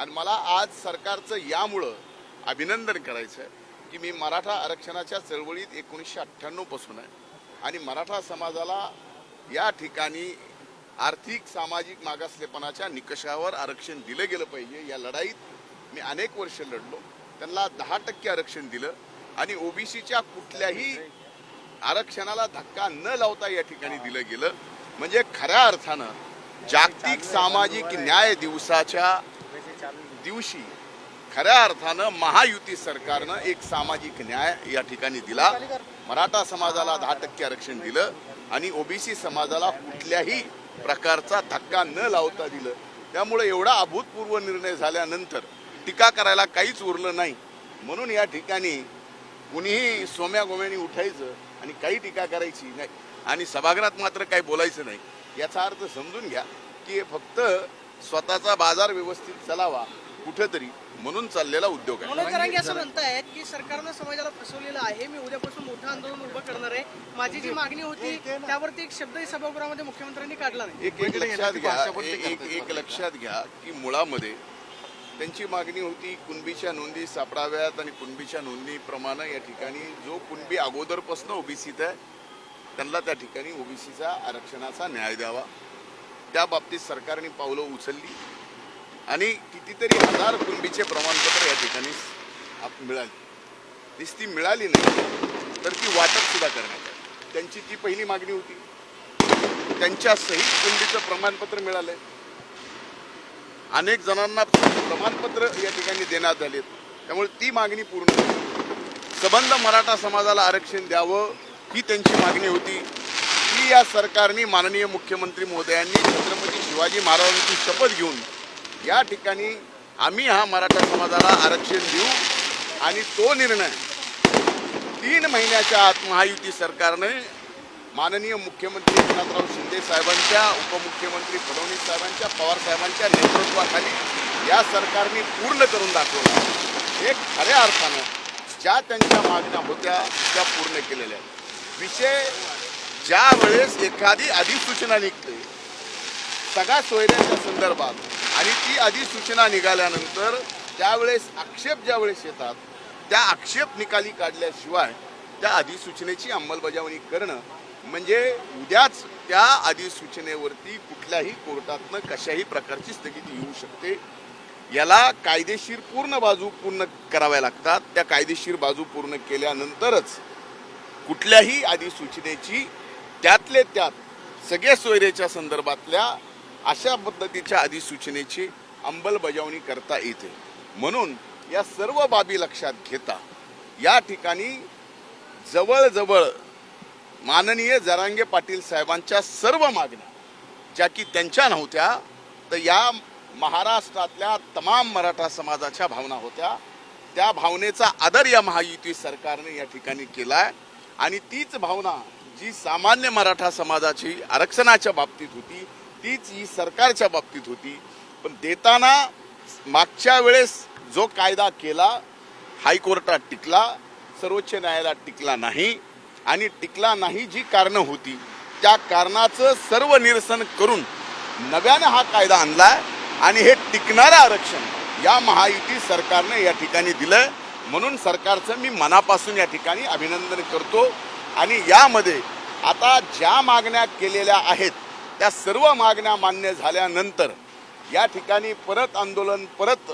आणि मला आज सरकारचं यामुळं अभिनंदन करायचं आहे की मी मराठा आरक्षणाच्या चळवळीत एकोणीसशे अठ्ठ्याण्णवपासून आहे. आणि मराठा समाजाला या ठिकाणी आर्थिक सामाजिक मागासलेपणाच्या निकषावर आरक्षण दिलं गेलं पाहिजे. या लढाईत मी अनेक वर्ष लढलो. त्यांना दहा टक्के आरक्षण दिलं. आणि ओबीसीच्या कुठल्याही आरक्षणाला धक्का न लावता या ठिकाणी दिलं गेलं. म्हणजे खऱ्या अर्थानं जागतिक सामाजिक न्याय दिवसाच्या दिवशी खऱ्या अर्थानं महायुती सरकारनं एक सामाजिक न्याय या ठिकाणी दिला. मराठा समाजाला दहा टक्के आरक्षण दिलं आणि ओबीसी समाजाला कुठल्याही प्रकारचा धक्का न लावता दिलं. त्यामुळे एवढा अभूतपूर्व निर्णय झाल्यानंतर टीका करायला काहीच उरलं नाही. म्हणून या ठिकाणी कुणीही सोम्या गोम्यानी उठायचं आणि काही टीका करायची नाही. आणि सभागृहात मात्र काही बोलायचं नाही. याचा अर्थ समजून घ्या की हे फक्त स्वतःचा बाजार व्यवस्थित चालावा कुठेतरी म्हणून चाललेला उद्योग आहे. मनोज असं म्हणतायत की सरकारनं समाजाला फसवलेलं आहे. मी उद्यापासून मोठं आंदोलन उभं करणार आहे. माझी जी मागणी होती त्यावरती एक शब्दही सभागृहामध्ये मुख्यमंत्र्यांनी काढला नाही. एक एक लक्षात घ्या एक एक एक लक्षात घ्या की मुळामध्ये त्यांची मागणी होती कुणबीच्या नोंदी सापडाव्यात आणि कुणबीच्या नोंदीप्रमाणे या ठिकाणी जो कुणबी अगोदरपासून ओबीसीत आहे त्यांना त्या ठिकाणी ओबीसीचा आरक्षणाचा न्याय द्यावा. त्या बाबतीत सरकारने पावलं उचलली. आणि कितीतरी हजार कुणबीचे प्रमाणपत्र या ठिकाणी आप- मिळाली. नुसती मिळाली नाही तर ती वाटप सुद्धा करण्यात आली. त्यांची ती पहिली मागणी होती. त्यांच्या सहित कुंडीचं प्रमाणपत्र मिळालंय. अनेक जणांना प्रमाणपत्र या ठिकाणी देण्यात आले त्यामुळे ती मागणी पूर्ण झाली. सबंध मराठा समाजाला आरक्षण द्यावं ही त्यांची मागणी होती. ती या सरकारने माननीय मुख्यमंत्री महोदयांनी छत्रपती शिवाजी महाराजांची शपथ घेऊन या ठिकाणी आम्ही हा मराठा समाजाला आरक्षण देऊ आणि तो निर्णय तीन महिन्याच्या आत महायुती सरकारने माननीय मुख्यमंत्री एकनाथराव शिंदे साहेबांच्या उपमुख्यमंत्री फडणवीस साहेबांच्या पवार साहेबांच्या नेतृत्वाखाली या सरकारने पूर्ण करून दाखवलं. एक खऱ्या अर्थानं ज्या त्यांच्या मागण्या होत्या त्या पूर्ण केलेल्या आहेत. विषय ज्या वेळेस एखादी अधिसूचना निघते सगळ्या सोयऱ्यांच्या संदर्भात आणि ती अधिसूचना निघाल्यानंतर त्यावेळेस आक्षेप ज्या वेळेस येतात त्या आक्षेप निकाली काढल्याशिवाय त्या अधिसूचनेची अंमलबजावणी करणं म्हणजे उद्याच त्या अधिसूचनेवरती कुठल्याही कोर्टातनं कशाही प्रकारची स्थगिती येऊ शकते. याला कायदेशीर पूर्ण बाजू पूर्ण कराव्या लागतात. त्या कायदेशीर बाजू पूर्ण केल्यानंतरच कुठल्याही अधिसूचनेची त्यातले त्यात सगळ्या सोयरेच्या संदर्भातल्या अशा पद्धतीच्या अधिसूचनेची अंमलबजावणी करता येते. म्हणून या सर्व बाबी लक्षात घेता या ठिकाणी जवळजवळ माननीय जरांगे पाटील साहेबांच्या सर्व मागण्या ज्या की त्यांच्या नव्हत्या तर या महाराष्ट्रातल्या तमाम मराठा समाजाच्या भावना होत्या. त्या भावनेचा आदर या महायुती सरकारने या ठिकाणी केला आहे आणि तीच भावना जी सामान्य मराठा समाजाची आरक्षणाच्या बाबतीत होती तीच ही सरकारच्या बाबतीत होती. पण देताना मागच्या वेळेस जो कायदा केला हायकोर्टात टिकला सर्वोच्च न्यायालयात टिकला नाही आणि टिकला नाही जी कारणं होती त्या कारणाचं सर्व निरसन करून नव्यानं हा कायदा आणला आणि हे टिकणारं आरक्षण या महायुती सरकारने या ठिकाणी दिलं म्हणून सरकारचं मी मनापासून या ठिकाणी अभिनंदन करतो. आणि यामध्ये आता ज्या मागण्या केलेल्या आहेत त्या सर्व मागण्या मान्य झाल्यानंतर या ठिकाणी परत आंदोलन परत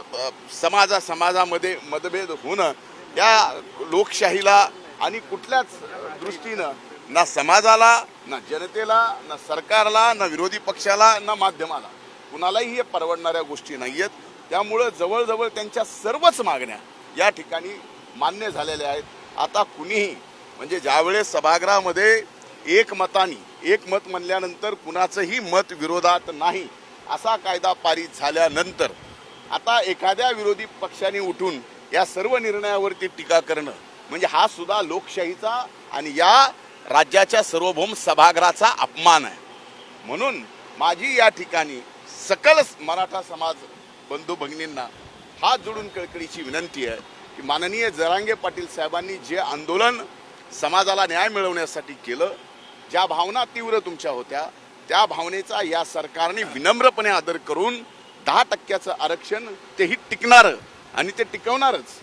समाजा समाजामध्ये मतभेद होणं या लोकशाहीला आणि कुठल्याच दृष्टीनं ना समाजाला ना जनतेला ना सरकारला ना विरोधी पक्षाला ना माध्यमाला कुणालाही हे परवडणाऱ्या गोष्टी नाही आहेत त्यामुळं जवळजवळ त्यांच्या सर्वच मागण्या या ठिकाणी मान्य झालेल्या आहेत. आता कुणीही म्हणजे ज्यावेळेस सभागृहामध्ये एकमतानी एकमत म्हणल्यानंतर कुणाचंही मत विरोधात नाही असा कायदा पारित झाल्यानंतर आता एखाद्या विरोधी पक्षाने उठून या सर्व निर्णयावरती टीका करणं म्हणजे हा सुद्धा लोकशाहीचा आणि या राज्याच्या सार्वभौम सभागृहाचा अपमान आहे. म्हणून माझी या ठिकाणी सकल मराठा समाज बंधू भगिनींना हात जोडून कळकळीची विनंती आहे की माननीय जरांगे पाटील साहेबांनी जे आंदोलन समाजाला न्याय मिळवण्यासाठी केलं ज्या भावना तीव्र तुमच्या होत्या त्या भावनेचा या सरकारने विनम्रपणे आदर करून दहा टक्क्याचं आरक्षण तेही टिकणारं आणि ते टिकवणारच.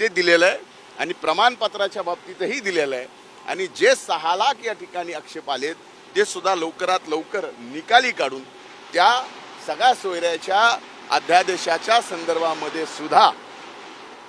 ते दिलेलं आहे आणि प्रमाणपत्राच्या बाबतीतही दिलेलं आहे. आणि जे सहा लाख या ठिकाणी आक्षेप आलेत ते सुद्धा लवकरात लवकर निकाली काढून त्या सगळ्या सोयऱ्याच्या अध्यादेशाच्या संदर्भामध्ये सुद्धा